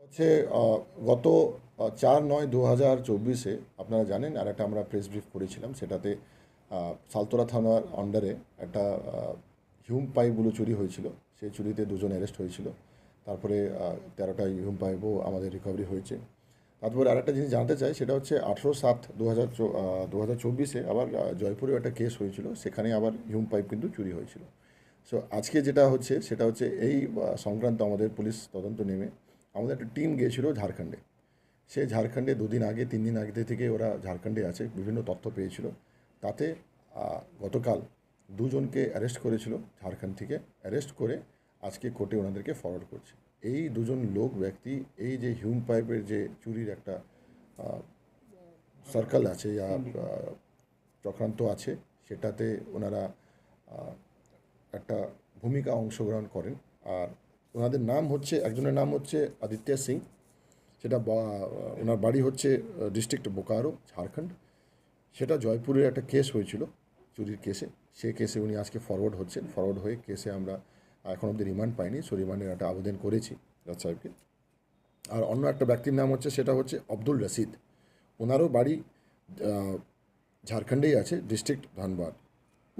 হচ্ছে গত চার নয় দু হাজার চব্বিশে, আপনারা জানেন, আর একটা আমরা প্রেস ব্রিফ করেছিলাম, সেটাতে সালতোরা থানার আন্ডারে একটা হিউম পাইপগুলো চুরি হয়েছিল। সেই চুরিতে দুজন অ্যারেস্ট হয়েছিল। তারপরে তেরোটা হিউম পাইপও আমাদের রিকভারি হয়েছে। তারপরে আরেকটা জিনিস জানতে চাই সেটা হচ্ছে আঠেরো সাত দু হাজার দু হাজার চব্বিশে আবার আহ, জয়পুরেও একটা কেস হয়েছিল সেখানে আবার হিউম পাইপ কিন্তু চুরি হয়েছিল। সো আজকে যেটা হচ্ছে সেটা হচ্ছে এই সংক্রান্ত আমাদের পুলিশ তদন্ত নেমে আমাদের একটা টিম গিয়েছিল ঝাড়খণ্ডে। সে ঝাড়খণ্ডে দুদিন আগে তিন দিন আগে থেকে ওরা ঝাড়খণ্ডে আছে বিভিন্ন তথ্য পেয়েছিল। তাতে গতকাল দুজনকে অ্যারেস্ট করেছিল ঝাড়খণ্ড থেকে। অ্যারেস্ট করে আজকে কোর্টে ওনাদেরকে ফরওয়ার্ড করছে। এই দুজন লোক ব্যক্তি এই যে হিউম পাইপের যে চুরির একটা সার্কেল আছে আহ, চক্রান্ত আছে সেটাতে ওনারা একটা ভূমিকা অংশগ্রহণ করেন। আর ওনাদের নাম হচ্ছে একজনের নাম হচ্ছে আদিত্য সিং সেটা ওনার বাড়ি হচ্ছে ডিস্ট্রিক্ট বোকারো ঝাড়খণ্ড। সেটা জয়পুরের একটা কেস হয়েছিল চুরির কেসে সে কেসে উনি আজকে ফরওয়ার্ড হচ্ছেন। ফরওয়ার্ড হয়ে কেসে আমরা এখন অবধি রিমান্ড পাইনি সো রিমান্ডের একটা আবেদন করেছি জজ সাহেবকে। আর অন্য একটা ব্যক্তির নাম হচ্ছে, সেটা হচ্ছে আব্দুল রশিদ। ওনারও বাড়ি ঝাড়খণ্ডেই আছে, ডিস্ট্রিক্ট ধানবাদ।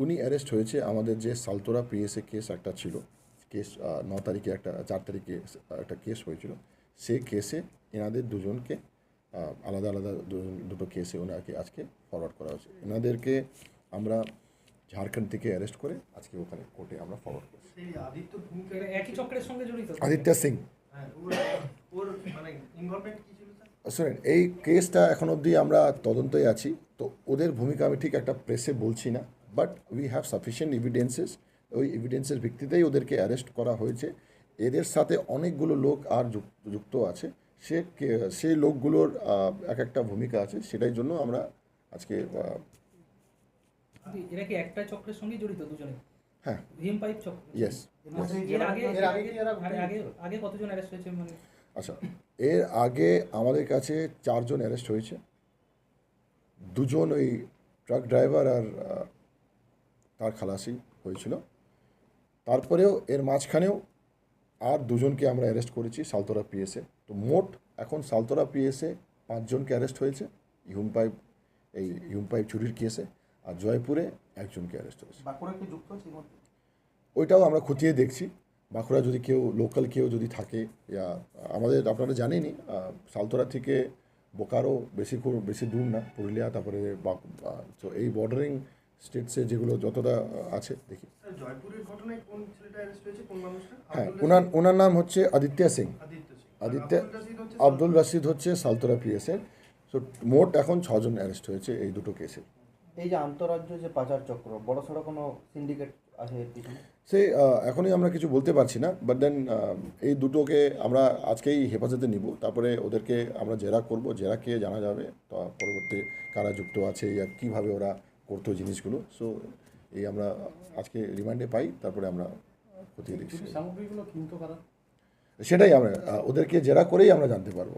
উনি অ্যারেস্ট হয়েছে আমাদের যে সালতোরা পিএসএ কেস একটা ছিল, কেস ন তারিখে একটা, চার তারিখে একটা কেস হয়েছিল। সেই কেসে এনাদের দুজনকে আলাদা আলাদা দুটো কেসে ওনাকে আজকে ফরওয়ার্ড করা হয়েছে। এনাদেরকে আমরা ঝাড়খণ্ড থেকে অ্যারেস্ট করে আজকে ওখানে কোর্টে আমরা ফরওয়ার্ড করছি। আদিত্য সিং। হ্যাঁ মানে শুনেন এই কেসটা এখন অবধি আমরা তদন্তই আছি তো ওদের ভূমিকা আমি ঠিক একটা প্রেসে বলছি না but we have sufficient evidences ওই এভিডেন্সের ভিত্তিতেই ওদেরকে অ্যারেস্ট করা হয়েছে। এদের সাথে অনেকগুলো লোক আর যুক- যুক্ত আছে। সে সেই লোকগুলোর এক একটা ভূমিকা আছে সেটাই জন্য আমরা আজকে এরা কি একটা চক্রের সঙ্গে জড়িত দুজনে? হ্যাঁ। পাইপ চক্র। Yes, এর আগে এর আগে আগে আগে কতজন অ্যারেস্ট হয়েছে মানে? আচ্ছা এর আগে আমাদের কাছে চারজন অ্যারেস্ট হয়েছে। দুজন ওই ট্রাক ড্রাইভার আর তার খালাসি হয়েছিল। তারপরেও এর মাঝখানেও আর দুজনকে আমরা অ্যারেস্ট করেছি সালতোরা পিএসএ তো মোট এখন সালতোরা পিএসএ পাঁচজনকে অ্যারেস্ট হয়েছে। হিউম পাইপ এই হিউম পাইপ চুরির কেসে আর জয়পুরে একজনকে অ্যারেস্ট হয়েছে ওইটাও আমরা খতিয়ে দেখছি। বাঁকুড়া যদি কেউ লোকাল কেউ যদি থাকে ইয়া আমাদের আপনারা জানেনই সালতোরা থেকে বোকারো বেশি বেশি দূর না পুরুলিয়া তারপরে তো এই বর্ডারিং স্টেটসে যেগুলো যতটা আছে দেখি। হ্যাঁ ওনার ওনার নাম হচ্ছে আদিত্য সিং। আদিত্য আব্দুল রাশিদ হচ্ছে সালতোরা পিএসের সো মোট এখন ছজন অ্যারেস্ট হয়েছে এই দুটো কেসে এই যে আন্তরাজ্য যে পাচার চক্র বড় সড়ো কোনো সিন্ডিকেট আছে সেই এখনই আমরা কিছু বলতে পারছি না বাট দেন এই দুটোকে আমরা আজকেই হেফাজতে নিব তারপরে ওদেরকে আমরা জেরা করব জেরা কে জানা যাবে তা পরবর্তী কারা যুক্ত আছে ইয়া কীভাবে ওরা করতো জিনিসগুলো সো এই আমরা আজকে রিমান্ডে পাই তারপরে আমরা খতিয়ে দেখছি। সামগ্রীগুলো কিনতো কারা? সেটাই আমরা ওদেরকে জেরা করেই আমরা জানতে পারব।